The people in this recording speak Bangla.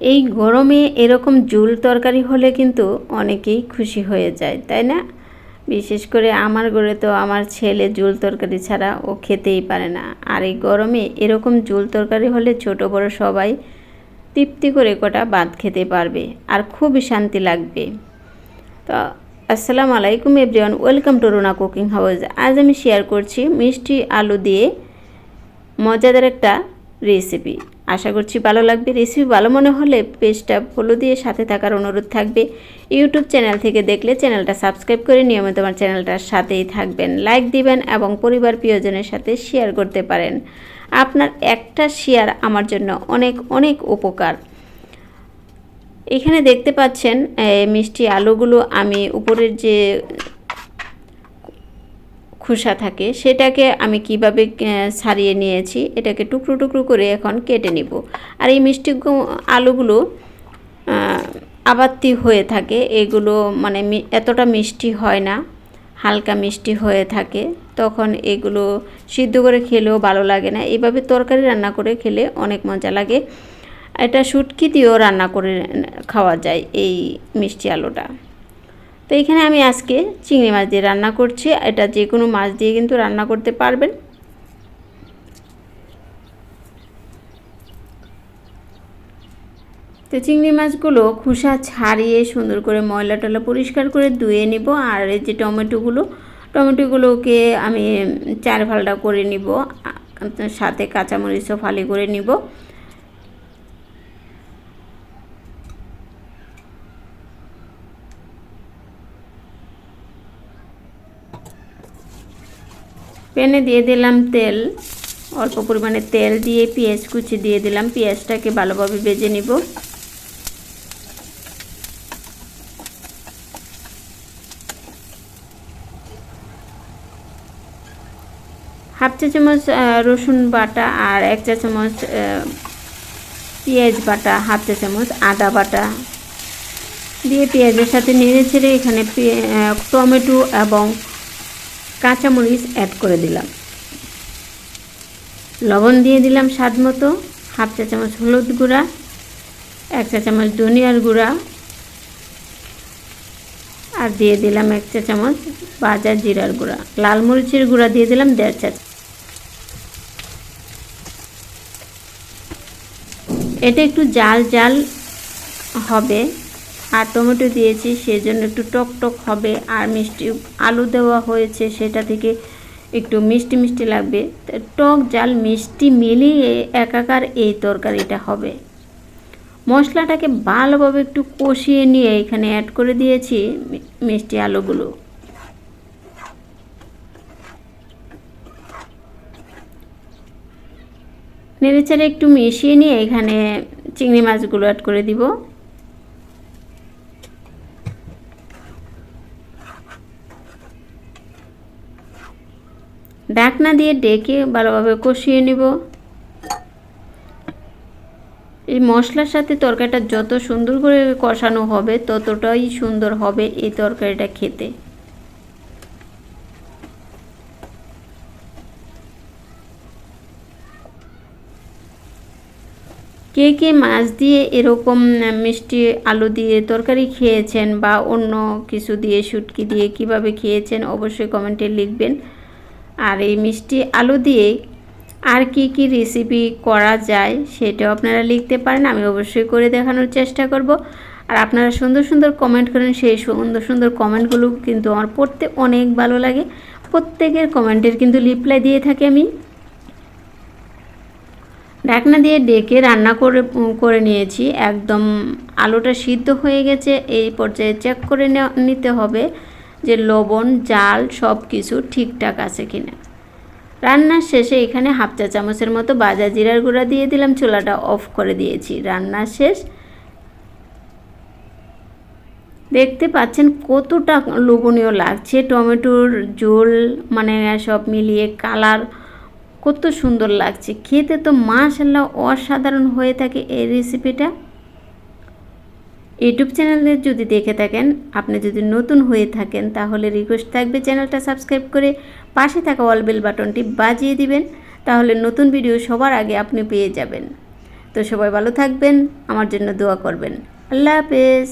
এই গরমে এরকম জুল তরকারি হলে কিন্তু অনেকেই খুশি হয়ে যায়, তাই না? বিশেষ করে আমার ঘরে তো আমার ছেলে জুল তরকারি ছাড়া ও খেতেই পারে না। আর এই গরমে এরকম জুল তরকারি হলে ছোট বড় সবাই তৃপ্তি করে কটা ভাত খেতে পারবে আর খুবই শান্তি লাগবে। তো, আসসালামু আলাইকুম everyone, welcome to Rona cooking house. আজ আমি শেয়ার করছি মিষ্টি আলু দিয়ে মজাদার একটা রেসিপি। আশা করছি ভালো লাগবে। রেসিপি ভালো মনে হলে পেজটা ফলো দিয়ে সাথে থাকার অনুরোধ থাকবে। ইউটিউব চ্যানেল থেকে দেখলে চ্যানেলটা সাবস্ক্রাইব করে নিয়মিত আমার চ্যানেলটার সাথেই থাকবেন। লাইক দিবেন এবং পরিবার প্রিয়জনের সাথে শেয়ার করতে পারেন। আপনার একটা শেয়ার আমার জন্য অনেক অনেক উপকার। এখানে দেখতে পাচ্ছেন মিষ্টি আলুগুলো আমি উপরের যে খোসা থাকে, সেটাকে আমি কীভাবে ছাড়িয়ে নিয়েছি, এটাকে টুকরো টুকরো করে এখন কেটে নিব। আর এই মিষ্টি আলুগুলো আবাত্তি হয়ে থাকে, এগুলো মানে এতটা মিষ্টি হয় না, হালকা মিষ্টি হয়ে থাকে, তখন এগুলো সিদ্ধ করে খেলেও ভালো লাগে না। এইভাবে তরকারি রান্না করে খেলে অনেক মজা লাগে। এটা শুটকি দিয়েও রান্না করে খাওয়া যায় এই মিষ্টি আলুটা। তো এখানে আমি আজকে চিংড়ি মাছ দিয়ে রান্না করছি। এটা যে কোনো মাছ দিয়ে কিন্তু রান্না করতে পারবেন। তো চিংড়ি মাছগুলো খোসা ছাড়িয়ে সুন্দর করে ময়লা টলা পরিষ্কার করে ধুয়ে নিব। আর এই যে টমেটোগুলো, টমেটোগুলোকে আমি চার ফালটা করে নিব। সাথে কাঁচামরিচও ফালি করে নিব। প্যানে দিয়ে দিলাম তেল। অল্প পরিমাণে তেল দিয়ে পেঁয়াজ কুচি দিয়ে দিলাম। পেঁয়াজটাকে ভালোভাবে ভেজে নিব। হাফ চা চামচ রসুন বাটা আর এক চা চামচ পেঁয়াজ বাটা, হাফ চা চামচ আদা বাটা। দিয়ে পেঁয়াজের সাথে নেড়ে ছেড়ে এখানে টমেটো এবং কাঁচামরিচ অ্যাড করে দিলাম। লবণ দিয়ে দিলাম স্বাদ মতো, হাফ চা চামচ হলুদ গুঁড়া, এক চা চামচ ধনিয়ার গুঁড়া, আর দিয়ে দিলাম এক চা চামচ বাজার জিরার গুঁড়া। লাল মরিচের গুঁড়া দিয়ে দিলাম দেড় চা এটা একটু জাল জাল হবে। আর টমেটো দিয়েছি, সেজন্য একটু টক টক হবে। আর মিষ্টি আলু দেওয়া হয়েছে, সেটা থেকে একটু মিষ্টি মিষ্টি লাগবে। টক জাল মিষ্টি মিলিয়ে একাকার এই তরকারিটা হবে। মশলাটাকে ভালোভাবে একটু কষিয়ে নিয়ে এখানে অ্যাড করে দিয়েছি মিষ্টি আলুগুলো। নেড়েচেড়ে একটু মিশিয়ে নিয়ে এখানে চিংড়ি মাছগুলো অ্যাড করে দিব। ডাকনা দিয়ে ডেকে ভালোভাবে কষিয়ে নিব। এই মশলার সাথে তরকারিটা যত সুন্দর করে কষানো হবে, ততটাই সুন্দর হবে এই তরকারিটা খেতে। কে কে মাছ দিয়ে এরকম মিষ্টি আলু দিয়ে তরকারি খেয়েছেন বা অন্য কিছু দিয়ে শুটকি দিয়ে কীভাবে খেয়েছেন অবশ্যই কমেন্টে লিখবেন। আর এই মিষ্টি আলু দিয়ে আর কি কি রেসিপি করা যায় সেটাও আপনারা লিখতে পারেন, আমি অবশ্যই করে দেখানোর চেষ্টা করব। আর আপনারা সুন্দর সুন্দর কমেন্ট করেন, সেই সুন্দর সুন্দর কমেন্টগুলো কিন্তু আমার পড়তে অনেক ভালো লাগে। প্রত্যেকের কমেন্টের কিন্তু রিপ্লাই দিয়ে থাকি আমি। ঢাকনা দিয়ে ডেকে রান্না করে করে নিয়েছি। একদম আলুটা সিদ্ধ হয়ে গেছে, এই পর্যায়ে চেক করে নিতে হবে। যে লবণ, জাল সব কিছু ঠিকঠাক আছে কিনা। রান্নার শেষে এখানে হাফ চা চামচের মতো বাজা জিরার গুঁড়া দিয়ে দিলাম, চুলাটা অফ করে দিয়েছি। রান্না শেষ। দেখতে পাচ্ছেন কতটা লোভনীয় লাগছে, টমেটোর ঝোল মানে সব মিলিয়ে কালার কত সুন্দর লাগছে। খেতে তো মাশাল্লাহ অসাধারণ হয়ে থাকে এই রেসিপিটা ইউটিউব চ্যানেলে যদি দেখে থাকেন, আপনি যদি নতুন হয়ে থাকেন, তাহলে রিকোয়েস্ট থাকবে চ্যানেলটা সাবস্ক্রাইব করে পাশে থাকা অল বেল বাটনটি বাজিয়ে দিবেন, তাহলে নতুন ভিডিও সবার আগে আপনি পেয়ে যাবেন। তো সবাই ভালো থাকবেন, আমার জন্য দোয়া করবেন। আল্লাহ হাফেজ।